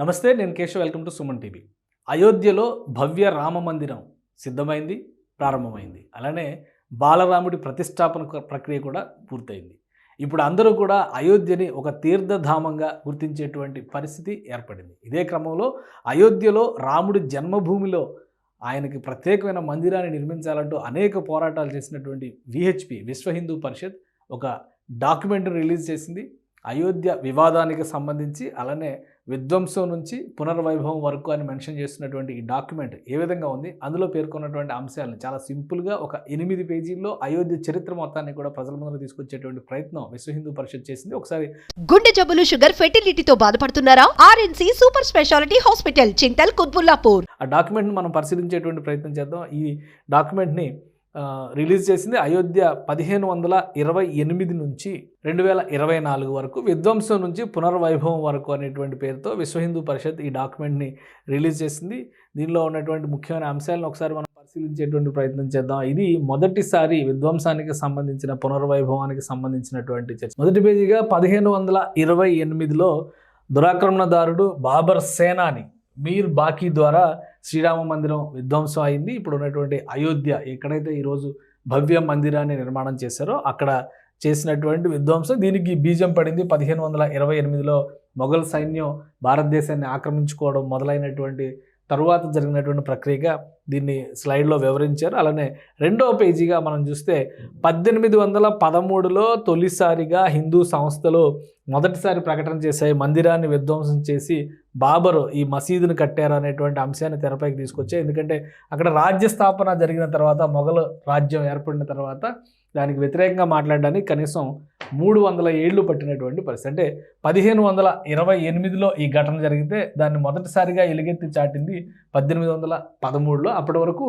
నమస్తే నేను Keshav. Welcome to Suman TV. అయోధ్యలో భవ్య రామ మందిరం సిద్ధమైంది ప్రారంభమైంది. అలానే బాలరాముడి ప్రతిష్టాపన ప్రక్రియ కూడా పూర్తయింది. ఇప్పుడు అందరూ కూడా అయోధ్యని ఒక తీర్థధామంగా గుర్తించేటువంటి పరిస్థితి ఏర్పడింది. ఇదే క్రమంలో అయోధ్యలో రాముడి జన్మభూమిలో ఆయనకి ప్రత్యేకమైన మందిరాన్ని నిర్మించాలంటూ అనేక పోరాటాలు చేసినటువంటి విహెచ్పి విశ్వ హిందూ పరిషత్ ఒక డాక్యుమెంటరీ రిలీజ్ చేసింది. అయోధ్య వివాదానికి సంబంధించి అలానే విధ్వంసం నుంచి పునర్వైభవం వరకు అని మెన్షన్ చేస్తున్నటువంటి ఈ డాక్యుమెంట్ ఏ విధంగా ఉంది? అందులో పేర్కొన్నటువంటి అంశాలను చాలా సింపుల్గా ఒక ఎనిమిది పేజీల్లో అయోధ్య చరిత్ర మొత్తాన్ని కూడా ప్రజల ముందుకు తీసుకొచ్చేటువంటి ప్రయత్నం విశ్వ హిందూ పరిషత్ చేసింది. ఒకసారి గుండె జబ్బులు షుగర్ ఫెర్టిలిటీతో బాధపడుతున్నారా? RNC super speciality hospital Chintal Qutbullapur. ఆ డాక్యుమెంట్ని మనం పరిశీలించేటువంటి ప్రయత్నం చేద్దాం. ఈ డాక్యుమెంట్ని రిలీజ్ చేసింది అయోధ్య పదిహేను వందల ఇరవై ఎనిమిది నుంచి రెండు వేల ఇరవై నాలుగు వరకు విధ్వంసం నుంచి పునర్వైభవం వరకు అనేటువంటి పేరుతో విశ్వ హిందూ పరిషత్ ఈ డాక్యుమెంట్ని రిలీజ్ చేసింది. దీనిలో ఉన్నటువంటి ముఖ్యమైన అంశాలను ఒకసారి మనం పరిశీలించేటువంటి ప్రయత్నం చేద్దాం. ఇది మొదటిసారి విధ్వంసానికి సంబంధించిన పునర్వైభవానికి సంబంధించినటువంటి చర్చ. మొదటి పేజీగా పదిహేను వందల ఇరవై ఎనిమిదిలో దురాక్రమణదారుడు బాబర్ సేనాని మీర్ బాకీ ద్వారా శ్రీరామ మందిరం విధ్వంసం అయింది. ఇప్పుడు ఉన్నటువంటి అయోధ్య ఎక్కడైతే ఈరోజు భవ్య మందిరాన్ని నిర్మాణం చేశారో అక్కడ చేసినటువంటి విధ్వంసం దీనికి బీజం పడింది. పదిహేను వందల ఇరవై ఎనిమిదిలో మొఘల్ సైన్యం భారతదేశాన్ని ఆక్రమించుకోవడం మొదలైనటువంటి తరువాత జరిగినటువంటి ప్రక్రియగా దీన్ని స్లైడ్లో వివరించారు. అలానే రెండవ పేజీగా మనం చూస్తే పద్దెనిమిది వందల పదమూడులో తొలిసారిగా హిందూ సంస్థలు మొదటిసారి ప్రకటన చేశాయి. మందిరాన్ని విధ్వంసం చేసి బాబరు ఈ మసీదును కట్టారు అనేటువంటి అంశాన్ని తెరపైకి తీసుకొచ్చాయి. ఎందుకంటే అక్కడ రాజ్య స్థాపన జరిగిన తర్వాత మొఘల్ రాజ్యం ఏర్పడిన తర్వాత దానికి వ్యతిరేకంగా మాట్లాడడానికి కనీసం మూడు వందల ఏళ్ళు పట్టినటువంటి పరిస్థితి. అంటే పదిహేను వందల ఇరవై ఎనిమిదిలో ఈ ఘటన జరిగితే దాన్ని మొదటిసారిగా ఎలుగెత్తి చాటింది పద్దెనిమిది వందల పదమూడులో. అప్పటి వరకు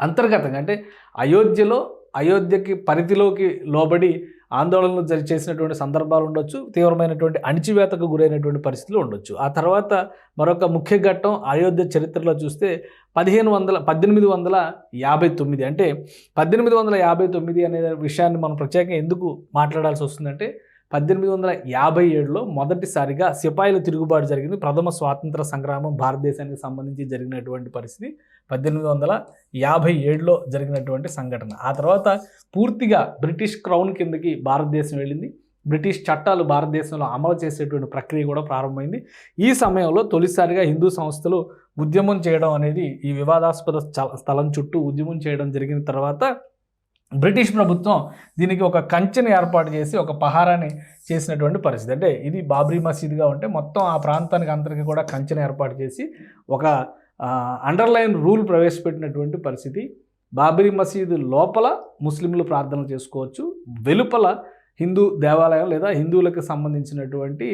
అంతర్గతంగా అంటే అయోధ్యలో అయోధ్యకి పరిధిలోకి లోబడి ఆందోళనలు జరి చేసినటువంటి సందర్భాలు ఉండొచ్చు తీవ్రమైనటువంటి అణిచివేతకు గురైనటువంటి పరిస్థితులు ఉండొచ్చు. ఆ తర్వాత మరొక ముఖ్య ఘట్టం అయోధ్య చరిత్రలో చూస్తే పదిహేను వందల పద్దెనిమిది వందల యాభై తొమ్మిది. అంటే పద్దెనిమిది వందల యాభై తొమ్మిది అనే విషయాన్ని మనం ప్రత్యేకంగా ఎందుకు మాట్లాడాల్సి వస్తుందంటే పద్దెనిమిది వందల యాభై ఏడులో మొదటిసారిగా సిపాయిల తిరుగుబాటు జరిగింది. ప్రథమ స్వాతంత్ర సంగ్రామం భారతదేశానికి సంబంధించి జరిగినటువంటి పరిస్థితి. పద్దెనిమిది వందల యాభై ఏడులో జరిగినటువంటి సంఘటన. ఆ తర్వాత పూర్తిగా బ్రిటిష్ క్రౌన్ కిందకి భారతదేశం వెళ్ళింది. బ్రిటిష్ చట్టాలు భారతదేశంలో అమలు చేసేటువంటి ప్రక్రియ కూడా ప్రారంభమైంది. ఈ సమయంలో తొలిసారిగా హిందూ సంస్థలు ఉద్యమం చేయడం అనేది ఈ వివాదాస్పద స్థలం చుట్టూ ఉద్యమం చేయడం జరిగిన తర్వాత బ్రిటిష్ ప్రభుత్వం దీనికి ఒక కంచెను ఏర్పాటు చేసి ఒక పహారాన్ని చేసినటువంటి పరిస్థితి. అంటే ఇది బాబ్రీ మసీదుగా ఉంటే మొత్తం ఆ ప్రాంతానికి అందరికీ కూడా కంచెను ఏర్పాటు చేసి ఒక అండర్లైన్ రూల్ ప్రవేశపెట్టినటువంటి పరిస్థితి. బాబ్రీ మసీదు లోపల ముస్లింలు ప్రార్థన చేసుకోవచ్చు. వెలుపల హిందూ దేవాలయం లేదా హిందువులకు సంబంధించినటువంటి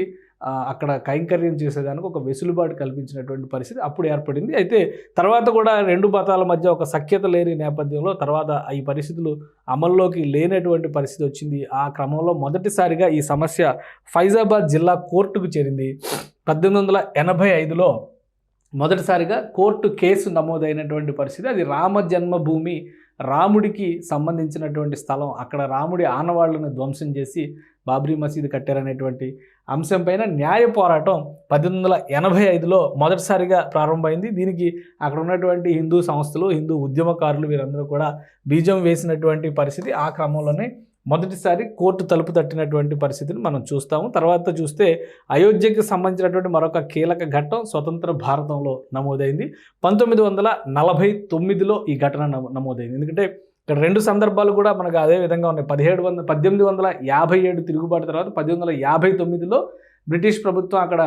అక్కడ కైంకర్యం చేసేదానికి ఒక వెసులుబాటు కల్పించినటువంటి పరిస్థితి అప్పుడు ఏర్పడింది. అయితే తర్వాత కూడా రెండు మతాల మధ్య ఒక సఖ్యత లేని నేపథ్యంలో తర్వాత ఈ పరిస్థితులు అమల్లోకి లేనటువంటి పరిస్థితి వచ్చింది. ఆ క్రమంలో మొదటిసారిగా ఈ సమస్య ఫైజాబాద్ జిల్లా కోర్టుకు చేరింది. పద్దెనిమిది వందల ఎనభై ఐదులో మొదటిసారిగా కోర్టు కేసు నమోదైనటువంటి పరిస్థితి. అది రామ జన్మభూమి రాముడికి సంబంధించినటువంటి స్థలం. అక్కడ రాముడి ఆనవాళ్ళను ధ్వంసం చేసి బాబ్రీ మసీదు కట్టారనేటువంటి అంశంపైన న్యాయ పోరాటం పద్దెనిమిది వందల ఎనభై ఐదులో మొదటిసారిగా ప్రారంభమైంది. దీనికి అక్కడ ఉన్నటువంటి హిందూ సంస్థలు హిందూ ఉద్యమకారులు వీరందరూ కూడా బీజం వేసినటువంటి పరిస్థితి ఆ క్రమంలోనే మొదటిసారి కోర్టు తలుపు తట్టినటువంటి పరిస్థితిని మనం చూస్తాము. తర్వాత చూస్తే అయోధ్యకి సంబంధించినటువంటి మరొక కీలక ఘట్టం స్వతంత్ర భారతంలో నమోదైంది. పంతొమ్మిది వందల నలభై తొమ్మిదిలో ఈ ఘటన నమోదైంది. ఎందుకంటే ఇక్కడ రెండు సందర్భాలు కూడా మనకు అదే విధంగా ఉన్నాయి. పదిహేడు వందల పద్దెనిమిది వందల యాభై ఏడు తిరుగుబాటు తర్వాత పద్దెనిమిది వందల యాభై తొమ్మిదిలో బ్రిటిష్ ప్రభుత్వం అక్కడ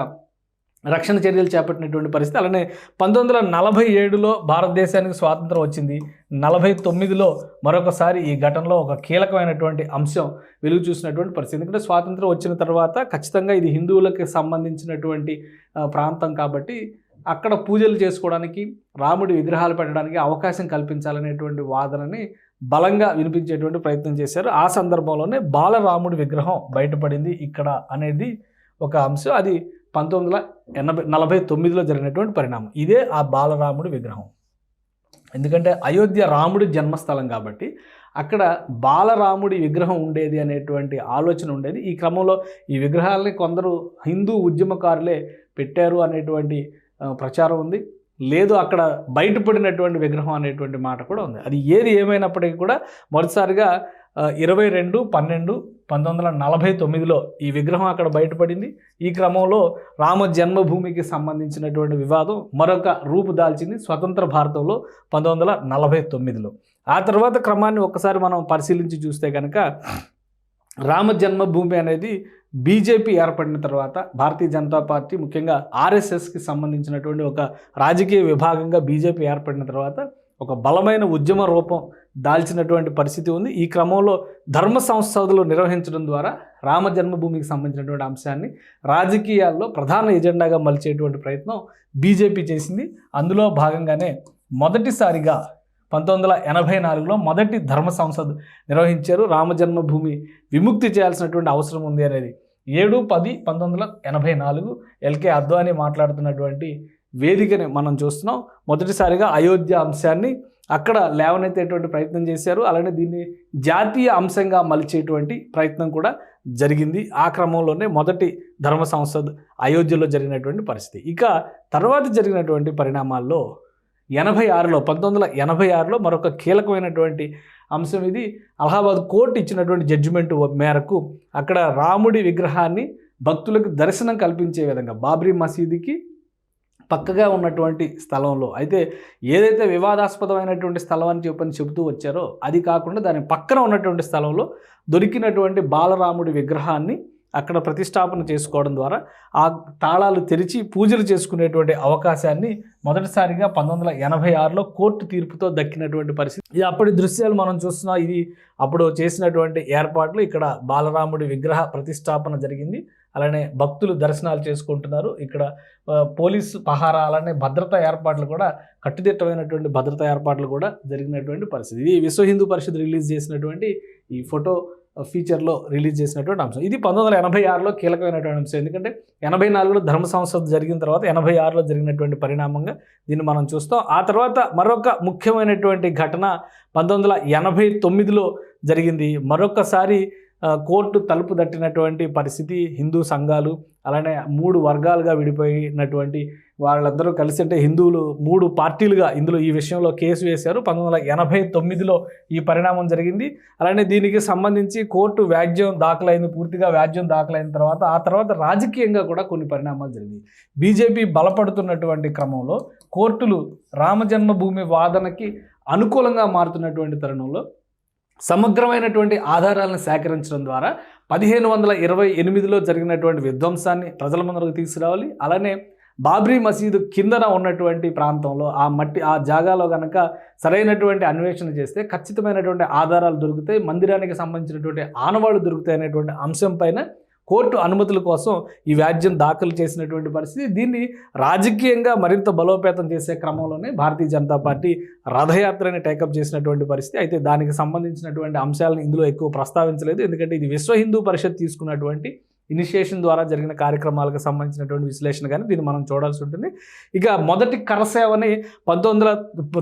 రక్షణ చర్యలు చేపట్టినటువంటి పరిస్థితి. అలానే పంతొమ్మిది వందల నలభై ఏడులో భారతదేశానికి స్వాతంత్రం వచ్చింది. నలభై తొమ్మిదిలో మరొకసారి ఈ ఘటనలో ఒక కీలకమైనటువంటి అంశం వెలుగు చూసినటువంటి పరిస్థితి. ఎందుకంటే స్వాతంత్రం వచ్చిన తర్వాత ఖచ్చితంగా ఇది హిందువులకు సంబంధించినటువంటి ప్రాంతం కాబట్టి అక్కడ పూజలు చేసుకోవడానికి రాముడి విగ్రహాలు పెట్టడానికి అవకాశం కల్పించాలనేటువంటి వాదనని బలంగా వినిపించేటువంటి ప్రయత్నం చేశారు. ఆ సందర్భంలోనే బాలరాముడి విగ్రహం బయటపడింది ఇక్కడ అనేది ఒక అంశం. అది పంతొమ్మిది వందల ఎనభై నలభై తొమ్మిదిలో జరిగినటువంటి పరిణామం. ఇదే ఆ బాలరాముడి విగ్రహం. ఎందుకంటే అయోధ్య రాముడి జన్మస్థలం కాబట్టి అక్కడ బాలరాముడి విగ్రహం ఉండేది అనేటువంటి ఆలోచన ఉండేది. ఈ క్రమంలో ఈ విగ్రహాలని కొందరు హిందూ ఉద్యమకారులే పెట్టారు అనేటువంటి ప్రచారం ఉంది. లేదు అక్కడ బయటపడినటువంటి విగ్రహం అనేటువంటి మాట కూడా ఉంది. అది ఏది ఏమైనప్పటికీ కూడా మొదటిసారిగా ఇరవై రెండు పన్నెండు పంతొమ్మిది వందల నలభై తొమ్మిదిలో ఈ విగ్రహం అక్కడ బయటపడింది. ఈ క్రమంలో రామ జన్మభూమికి సంబంధించినటువంటి వివాదం మరొక రూపు దాల్చింది స్వతంత్ర భారతంలో పంతొమ్మిది వందల నలభై తొమ్మిదిలో. ఆ తర్వాత క్రమాన్ని ఒక్కసారి మనం పరిశీలించి చూస్తే కనుక రామ జన్మభూమి అనేది బీజేపీ ఏర్పడిన తర్వాత భారతీయ జనతా పార్టీ ముఖ్యంగా ఆర్ఎస్ఎస్కి సంబంధించినటువంటి ఒక రాజకీయ విభాగంగా బీజేపీ ఏర్పడిన తర్వాత ఒక బలమైన ఉద్యమ రూపం దాల్చినటువంటి పరిస్థితి ఉంది. ఈ క్రమంలో ధర్మ సంస్థలు నిర్వహించడం ద్వారా రామ జన్మభూమికి సంబంధించినటువంటి అంశాన్ని రాజకీయాల్లో ప్రధాన ఎజెండాగా మలిచేటువంటి ప్రయత్నం బీజేపీ చేసింది. అందులో భాగంగానే మొదటిసారిగా పంతొమ్మిది వందల ఎనభై నాలుగులో మొదటి ధర్మ సంసద్ నిర్వహించారు. రామ జన్మభూమి విముక్తి చేయాల్సినటువంటి అవసరం ఉంది అనేది. ఏడు పది పంతొమ్మిది వందల ఎనభై నాలుగు ఎల్కే అద్వానీ మాట్లాడుతున్నటువంటి వేదికని మనం చూస్తున్నాం. మొదటిసారిగా అయోధ్య అంశాన్ని అక్కడ లేవనెత్తేటువంటి ప్రయత్నం చేశారు. అలానే దీన్ని జాతీయ అంశంగా మలిచేటువంటి ప్రయత్నం కూడా జరిగింది. ఆ క్రమంలోనే మొదటి ధర్మ సంసద్ అయోధ్యలో జరిగినటువంటి పరిస్థితి. ఇక తర్వాత జరిగినటువంటి పరిణామాల్లో ఎనభై ఆరులో పంతొమ్మిది వందల ఎనభై ఆరులో మరొక కీలకమైనటువంటి అంశం ఇది. అలహాబాద్ కోర్టు ఇచ్చినటువంటి జడ్జిమెంట్ మేరకు అక్కడ రాముడి విగ్రహాన్ని భక్తులకు దర్శనం కల్పించే విధంగా బాబ్రీ మసీదుకి పక్కగా ఉన్నటువంటి స్థలంలో. అయితే ఏదైతే వివాదాస్పదమైనటువంటి స్థలం అని చెప్పని చెబుతూ వచ్చారో అది కాకుండా దాని పక్కన ఉన్నటువంటి స్థలంలో దొరికినటువంటి బాలరాముడి విగ్రహాన్ని అక్కడ ప్రతిష్టాపన చేసుకోవడం ద్వారా ఆ తాళాలు తెరిచి పూజలు చేసుకునేటువంటి అవకాశాన్ని మొదటిసారిగా పంతొమ్మిది వందల ఎనభై ఆరులో కోర్టు తీర్పుతో దక్కినటువంటి పరిస్థితి. ఇది అప్పటి దృశ్యాలు మనం చూస్తున్నాం ఇది అప్పుడు చేసినటువంటి ఏర్పాట్లు. ఇక్కడ బాలరాముడి విగ్రహ ప్రతిష్టాపన జరిగింది. అలానే భక్తులు దర్శనాలు చేసుకుంటున్నారు. ఇక్కడ పోలీసు పహారా అలానే భద్రతా ఏర్పాట్లు కూడా కట్టుదిట్టమైనటువంటి భద్రతా ఏర్పాట్లు కూడా జరిగినటువంటి పరిస్థితి. ఇది విశ్వ హిందూ పరిషత్ రిలీజ్ చేసినటువంటి ఈ ఫోటో ఫీచర్లో రిలీజ్ చేసినటువంటి అంశం. ఇది పంతొమ్మిది వందల ఎనభై ఆరులో కీలకమైనటువంటి అంశం. ఎందుకంటే ఎనభై నాలుగులో ధర్మ సంస్థ జరిగిన తర్వాత ఎనభై ఆరులో జరిగినటువంటి పరిణామంగా దీన్ని మనం చూస్తాం. ఆ తర్వాత మరొక ముఖ్యమైనటువంటి ఘటన పంతొమ్మిది వందల ఎనభై తొమ్మిదిలో జరిగింది. మరొకసారి కోర్టు తలుపు తట్టినటువంటి పరిస్థితి హిందూ సంఘాలు అలానే మూడు వర్గాలుగా విడిపోయినటువంటి వాళ్ళందరూ కలిసి అంటే హిందువులు మూడు పార్టీలుగా ఇందులో ఈ విషయంలో కేసు వేశారు. పంతొమ్మిది వందల ఎనభై తొమ్మిదిలో ఈ పరిణామం జరిగింది. అలానే దీనికి సంబంధించి కోర్టు వ్యాజ్యం దాఖలైంది పూర్తిగా వ్యాజ్యం దాఖలైన తర్వాత ఆ తర్వాత రాజకీయంగా కూడా కొన్ని పరిణామాలు జరిగింది బీజేపీ బలపడుతున్నటువంటి క్రమంలో కోర్టులు రామజన్మభూమి వాదనకి అనుకూలంగా మారుతున్నటువంటి తరుణంలో సమగ్రమైనటువంటి ఆధారాలను సేకరించడం ద్వారా పదిహేను వందల ఇరవై ఎనిమిదిలో జరిగినటువంటి విధ్వంసాన్ని ప్రజల ముందరకు తీసుకురావాలి. అలానే బాబ్రీ మసీదు కిందన ఉన్నటువంటి ప్రాంతంలో ఆ మట్టి ఆ జాగాలో కనుక సరైనటువంటి అన్వేషణ చేస్తే ఖచ్చితమైనటువంటి ఆధారాలు దొరుకుతాయి మందిరానికి సంబంధించినటువంటి ఆనవాళ్ళు దొరుకుతాయి అనేటువంటి అంశం పైన కోర్టు అనుమతుల కోసం ఈ వ్యాజ్యం దాఖలు చేసినటువంటి పరిస్థితి. దీన్ని రాజకీయంగా మరింత బలోపేతం చేసే క్రమంలోనే భారతీయ జనతా పార్టీ రథయాత్రని టేకప్ చేసినటువంటి పరిస్థితి. అయితే దానికి సంబంధించినటువంటి అంశాలను ఇందులో ఎక్కువ ప్రస్తావించలేదు. ఎందుకంటే ఇది విశ్వ హిందూ పరిషత్ తీసుకున్నటువంటి ఇనిషియేషన్ ద్వారా జరిగిన కార్యక్రమాలకు సంబంధించినటువంటి విశ్లేషణ కానీ దీన్ని మనం చూడాల్సి ఉంటుంది. ఇక మొదటి కరసేవని పంతొమ్మిది వందల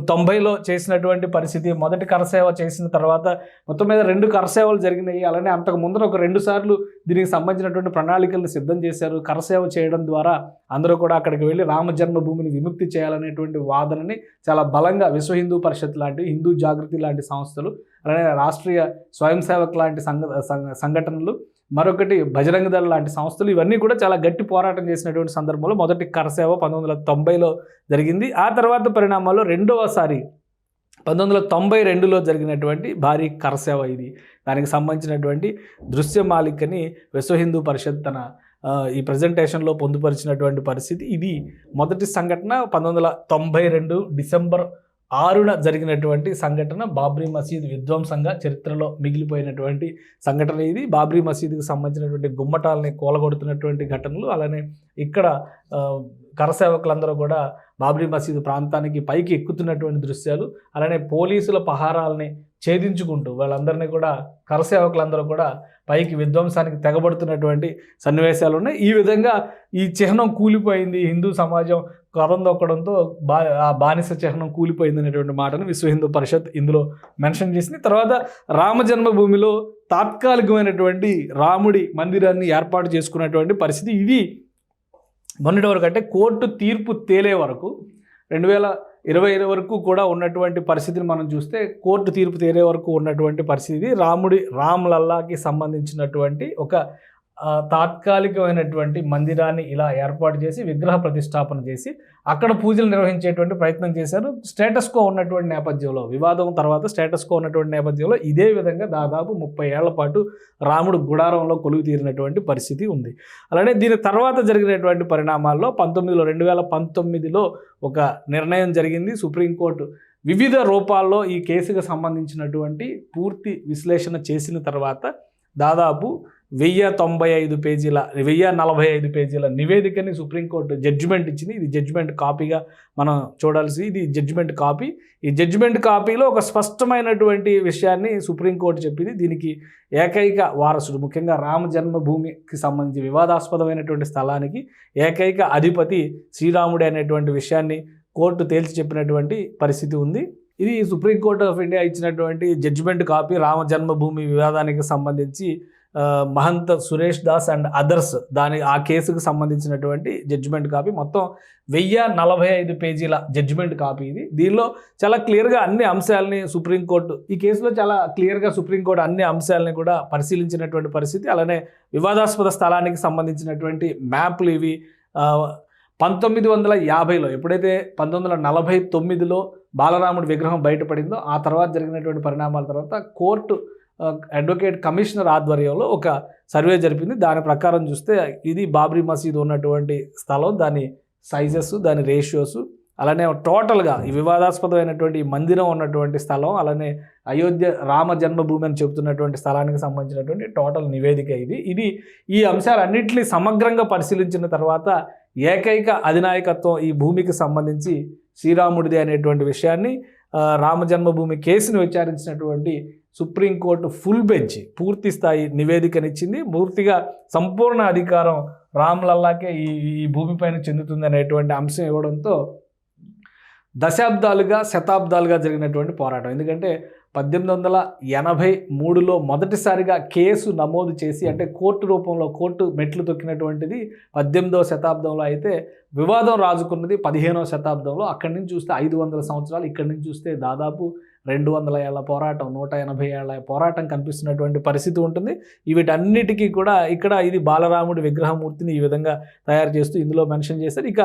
తొంభైలో చేసినటువంటి పరిస్థితి మొదటి కరసేవ చేసిన తర్వాత మొత్తం మీద రెండు కరసేవలు జరిగినాయి. అలానే అంతకు ముందర ఒక రెండు సార్లు దీనికి సంబంధించినటువంటి ప్రణాళికలను సిద్ధం చేశారు. కరసేవ చేయడం ద్వారా అందరూ కూడా అక్కడికి వెళ్ళి రామ జన్మభూమిని విముక్తి చేయాలనేటువంటి వాదనని చాలా బలంగా విశ్వ హిందూ పరిషత్ లాంటి హిందూ జాగృతి లాంటి సంస్థలు అలానే రాష్ట్రీయ స్వయం సేవక్ లాంటి సంఘ సంఘ- సంఘటనలు మరొకటి బజరంగ దళ లాంటి సంస్థలు ఇవన్నీ కూడా చాలా గట్టి పోరాటం చేసినటువంటి సందర్భంలో మొదటి కరసేవ పంతొమ్మిది వందల తొంభైలో జరిగింది. ఆ తర్వాత పరిణామాల్లో రెండవసారి పంతొమ్మిది వందల తొంభై రెండులో జరిగినటువంటి భారీ కరసేవ ఇది. దానికి సంబంధించినటువంటి దృశ్యమాలికని విశ్వ హిందూ పరిషత్ తన ఈ ప్రజెంటేషన్లో పొందుపరిచినటువంటి పరిస్థితి ఇది. మొదటి సంఘటన పంతొమ్మిది వందల తొంభై రెండు డిసెంబర్ ఆరున జరిగినటువంటి సంఘటన బాబ్రీ మసీద్ విధ్వంసంగా చరిత్రలో మిగిలిపోయినటువంటి సంఘటన ఇది. బాబ్రీ మసీదుకు సంబంధించినటువంటి గుమ్మటాలని కూలగొడుతున్నటువంటి ఘటనలు అలానే ఇక్కడ కరసేవకులందరూ కూడా బాబ్రీ మసీదు ప్రాంతానికి పైకి ఎక్కుతున్నటువంటి దృశ్యాలు అలానే పోలీసుల పహారాలని ఛేదించుకుంటూ వాళ్ళందరినీ కూడా కరసేవకులందరూ కూడా పైకి విధ్వంసానికి తెగబడుతున్నటువంటి సన్నివేశాలు ఉన్నాయి. ఈ విధంగా ఈ చిహ్నం కూలిపోయింది. హిందూ సమాజం కథం దొక్కడంతో బా ఆ బానిస చిహ్నం కూలిపోయింది అనేటువంటి మాటను విశ్వ హిందూ పరిషత్ ఇందులో మెన్షన్ చేసింది. తర్వాత రామ జన్మభూమిలో తాత్కాలికమైనటువంటి రాముడి మందిరాన్ని ఏర్పాటు చేసుకున్నటువంటి పరిస్థితి ఇది. మొన్నటి వరకు అంటే కోర్టు తీర్పు తేలే వరకు రెండు వేల ఇరవై వరకు కూడా ఉన్నటువంటి పరిస్థితిని మనం చూస్తే కోర్టు తీర్పు తేలే వరకు ఉన్నటువంటి పరిస్థితి రాముడి రామ్లల్లాకి సంబంధించినటువంటి ఒక తాత్కాలికమైనటువంటి మందిరాన్ని ఇలా ఏర్పాటు చేసి విగ్రహ ప్రతిష్టాపన చేసి అక్కడ పూజలు నిర్వహించేటువంటి ప్రయత్నం చేశారు. స్టేటస్కో ఉన్నటువంటి నేపథ్యంలో వివాదం తర్వాత స్టేటస్కో ఉన్నటువంటి నేపథ్యంలో ఇదే విధంగా దాదాపు ముప్పై ఏళ్ళ పాటు రాముడు గుడారంలో కొలువు తీరినటువంటి పరిస్థితి ఉంది. అలానే దీని తర్వాత జరిగినటువంటి పరిణామాల్లో పంతొమ్మిదిలో రెండు వేల పంతొమ్మిదిలో ఒక నిర్ణయం జరిగింది. సుప్రీంకోర్టు వివిధ రూపాల్లో ఈ కేసుకు సంబంధించినటువంటి పూర్తి విశ్లేషణ చేసిన తర్వాత దాదాపు వెయ్యి తొంభై ఐదు పేజీల వెయ్యి నలభై ఐదు పేజీల నివేదికని సుప్రీంకోర్టు జడ్జిమెంట్ ఇచ్చింది. ఇది జడ్జిమెంట్ కాపీగా మనం చూడాల్సి ఇది జడ్జిమెంట్ కాపీ ఈ జడ్జిమెంట్ కాపీలో ఒక స్పష్టమైనటువంటి విషయాన్ని సుప్రీంకోర్టు చెప్పింది. దీనికి ఏకైక వారసుడు ముఖ్యంగా రామ జన్మభూమికి సంబంధించి వివాదాస్పదమైనటువంటి స్థలానికి ఏకైక అధిపతి శ్రీరాముడే అనేటువంటి విషయాన్ని కోర్టు తేల్చి చెప్పినటువంటి పరిస్థితి ఉంది. ఇది సుప్రీంకోర్టు ఆఫ్ ఇండియా ఇచ్చినటువంటి జడ్జిమెంట్ కాపీ రామ జన్మభూమి వివాదానికి సంబంధించి మహంత సురేష్ దాస్ అండ్ అదర్స్ దాని ఆ కేసుకు సంబంధించినటువంటి జడ్జిమెంట్ కాపీ మొత్తం వెయ్యి నలభై ఐదు పేజీల జడ్జిమెంట్ కాపీ ఇది. దీనిలో చాలా క్లియర్గా అన్ని అంశాలని సుప్రీంకోర్టు ఈ కేసులో చాలా క్లియర్గా సుప్రీంకోర్టు అన్ని అంశాలని కూడా పరిశీలించినటువంటి పరిస్థితి. అలానే వివాదాస్పద స్థలానికి సంబంధించినటువంటి మ్యాప్లు ఇవి. పంతొమ్మిది వందల యాభైలో ఎప్పుడైతే పంతొమ్మిది వందల నలభై తొమ్మిదిలో బాలరాముడి విగ్రహం బయటపడిందో ఆ తర్వాత జరిగినటువంటి పరిణామాల తర్వాత కోర్టు అడ్వకేట్ కమిషనర్ ఆధ్వర్యంలో ఒక సర్వే జరిపింది. దాని ప్రకారం చూస్తే ఇది బాబ్రీ మసీద్ ఉన్నటువంటి స్థలం. దాని సైజెస్ దాని రేషియోస్ అలానే టోటల్గా ఈ వివాదాస్పదమైనటువంటి మందిరం ఉన్నటువంటి స్థలం అలానే అయోధ్య రామ జన్మభూమి అని చెబుతున్నటువంటి స్థలానికి సంబంధించినటువంటి టోటల్ నివేదిక ఇది. ఇది ఈ అంశాలన్నింటినీ సమగ్రంగా పరిశీలించిన తర్వాత ఏకైక అధినాయకత్వం ఈ భూమికి సంబంధించి శ్రీరాముడిది అనేటువంటి విషయాన్ని రామ జన్మభూమి కేసును విచారించినటువంటి సుప్రీంకోర్టు ఫుల్ బెంచ్ పూర్తి స్థాయి నివేదికనిచ్చింది. పూర్తిగా సంపూర్ణ అధికారం రామ్ లల్లాకే ఈ ఈ భూమిపైన చెందుతుంది అనేటువంటి అంశం ఇవ్వడంతో దశాబ్దాలుగా శతాబ్దాలుగా జరిగినటువంటి పోరాటం. ఎందుకంటే పద్దెనిమిది వందల ఎనభై మూడులో మొదటిసారిగా కేసు నమోదు చేసి అంటే కోర్టు రూపంలో కోర్టు మెట్లు తొక్కినటువంటిది పద్దెనిమిదవ శతాబ్దంలో అయితే వివాదం రాజుకున్నది. పదిహేనవ శతాబ్దంలో అక్కడి నుంచి చూస్తే ఐదు వందల సంవత్సరాలు ఇక్కడి నుంచి చూస్తే దాదాపు రెండు వందల ఏళ్ళ పోరాటం నూట ఎనభై ఏళ్ళ పోరాటం కనిపిస్తున్నటువంటి పరిస్థితి ఉంటుంది. వీటన్నిటికీ కూడా ఇక్కడ ఇది బాలరాముడి విగ్రహమూర్తిని ఈ విధంగా తయారు చేస్తూ ఇందులో మెన్షన్ చేశారు. ఇక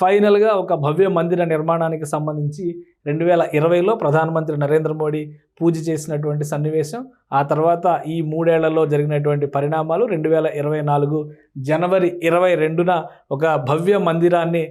ఫైనల్గా ఒక భవ్య మందిర నిర్మాణానికి సంబంధించి రెండు వేల ఇరవైలో ప్రధానమంత్రి నరేంద్ర మోడీ పూజ చేసినటువంటి సన్నివేశం. ఆ తర్వాత ఈ మూడేళ్ళలో జరిగినటువంటి పరిణామాలు రెండు వేల ఇరవై నాలుగు జనవరి ఇరవై రెండున ఒక భవ్య మందిరాన్ని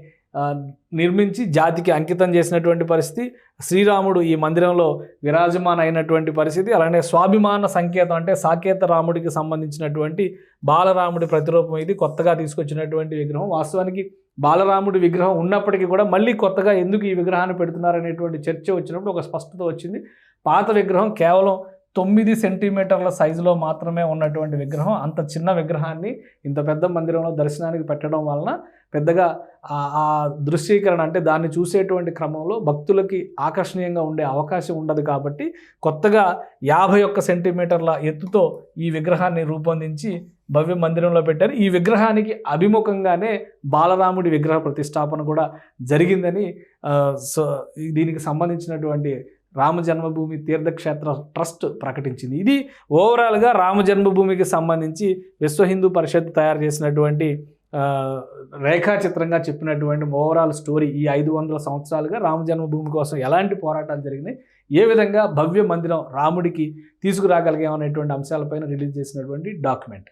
నిర్మించి జాతికి అంకితం చేసినటువంటి పరిస్థితి శ్రీరాముడు ఈ మందిరంలో విరాజమాన అయినటువంటి పరిస్థితి అలానే స్వాభిమాన సంకేతం అంటే సాకేత రాముడికి సంబంధించినటువంటి బాలరాముడి ప్రతిరూపం ఇది కొత్తగా తీసుకొచ్చినటువంటి విగ్రహం. వాస్తవానికి బాలరాముడి విగ్రహం ఉన్నప్పటికీ కూడా మళ్ళీ కొత్తగా ఎందుకు ఈ విగ్రహాన్ని పెడుతున్నారనేటువంటి చర్చ వచ్చినప్పుడు ఒక స్పష్టత వచ్చింది. పాత విగ్రహం కేవలం తొమ్మిది సెంటీమీటర్ల సైజులో మాత్రమే ఉన్నటువంటి విగ్రహం. అంత చిన్న విగ్రహాన్ని ఇంత పెద్ద మందిరంలో దర్శనానికి పెట్టడం వలన పెద్దగా ఆ- దృశ్యీకరణ అంటే దాన్ని చూసేటువంటి క్రమంలో భక్తులకి ఆకర్షణీయంగా ఉండే అవకాశం ఉండదు కాబట్టి కొత్తగా యాభై ఒక్క సెంటీమీటర్ల ఎత్తుతో ఈ విగ్రహాన్ని రూపొందించి భవ్య మందిరంలో పెట్టారు. ఈ విగ్రహానికి అభిముఖంగానే బాలరాముడి విగ్రహ ప్రతిష్టాపన కూడా జరిగిందని సో దీనికి సంబంధించినటువంటి రామ జన్మభూమి తీర్థక్షేత్ర ట్రస్ట్ ప్రకటించింది. ఇది ఓవరాల్గా రామ జన్మభూమికి సంబంధించి విశ్వ హిందూ పరిషత్ తయారు చేసినటువంటి రేఖాచిత్రంగా చెప్పినటువంటి ఓవరాల్ స్టోరీ ఈ ఐదు వందల సంవత్సరాలుగా రామ జన్మభూమి కోసం ఎలాంటి పోరాటాలు జరిగినాయి ఏ విధంగా భవ్య మందిరం రాముడికి తీసుకురాగలిగామనేటువంటి అంశాలపైన రిలీజ్ చేసినటువంటి డాక్యుమెంట్.